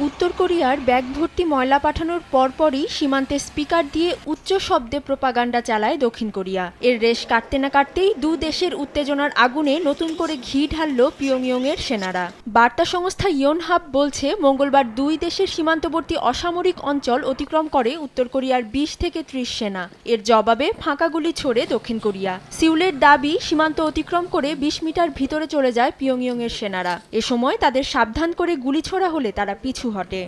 উত্তর কোরিয়ার ব্যাগ ভর্তি ময়লা পাঠানোর পরপরই সীমান্তে স্পিকার দিয়ে উচ্চ শব্দে প্রোপাগান্ডা চালায় দক্ষিণ কোরিয়া। এর রেশ কাটতে না কাটতেই দু দেশের উত্তেজনার আগুনে নতুন করে ঘি ঢালল পিয়ংইয়ংয়ের সেনারা। বার্তা সংস্থা ইয়নহাব বলছে, মঙ্গলবার দুই দেশের সীমান্তবর্তী অসামরিক অঞ্চল অতিক্রম করে উত্তর কোরিয়ার বিশ থেকে ত্রিশ সেনা। এর জবাবে ফাঁকা গুলি ছোড়ে দক্ষিণ কোরিয়া। সিউলের দাবি, সীমান্ত অতিক্রম করে বিশ মিটার ভিতরে চলে যায় পিয়ংইয়ংয়ের সেনারা। এ সময় তাদের সাবধান করে গুলি ছোড়া হলে তারা পিছু হটে।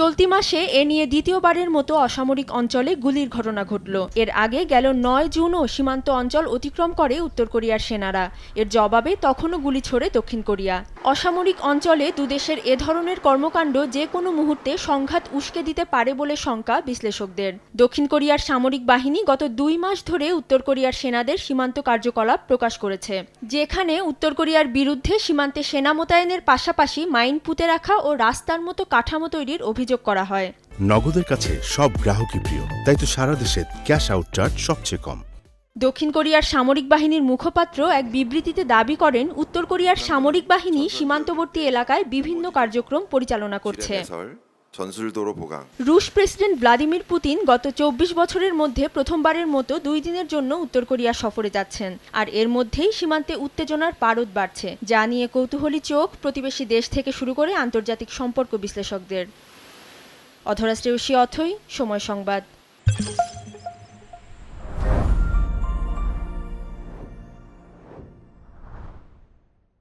চলতি মাসে এ নিয়ে দ্বিতীয়বারের মতো অসামরিক অঞ্চলে গুলির ঘটনা ঘটল। এর আগে গেল নয় জুনও সীমান্ত অঞ্চল অতিক্রম করে উত্তর কোরিয়ার সেনারা। এর জবাবে তখনও গুলি ছোড়ে দক্ষিণ কোরিয়া। অসামরিক অঞ্চলে দুদেশের এ ধরনের কর্মকাণ্ড যে কোনো মুহূর্তে সংঘাত উস্কে দিতে পারে বলে শঙ্কা বিশ্লেষকদের। দক্ষিণ কোরিয়ার সামরিক বাহিনী গত দুই মাস ধরে উত্তর কোরিয়ার সেনাদের সীমান্ত কার্যকলাপ প্রকাশ করেছে। যেখানে উত্তর কোরিয়ার বিরুদ্ধে সীমান্তে সেনা মোতায়েনের পাশাপাশি মাইন পুঁতে রাখা ও রাস্তার মতো কাঠামো তৈরির অভিযোগ অভিযোগ করা হয়। নগদের কাছে সব গ্রাহকই প্রিয় তাই তো সারা দেশে ক্যাশ আউট চার্জ সবচেয়ে কম। দক্ষিণ কোরিয়ার সামরিক বাহিনীর মুখপাত্র এক বিবৃতিতে দাবি করেন উত্তর কোরিয়ার সামরিক বাহিনী সীমান্তবর্তী এলাকায় বিভিন্ন কার্যক্রম পরিচালনা করছে। রুশ প্রেসিডেন্ট ভ্লাদিমির পুতিন গত চব্বিশ বছরের মধ্যে প্রথমবারের মতো দুই দিনের জন্য উত্তর কোরিয়া সফরে যাচ্ছেন আর এর মধ্যেই সীমান্তে উত্তেজনার পারদ বাড়ছে যা নিয়ে কৌতূহলী চোখ প্রতিবেশী দেশ থেকে শুরু করে আন্তর্জাতিক সম্পর্ক বিশ্লেষকদের। অধরা অথই সময় সংবাদ।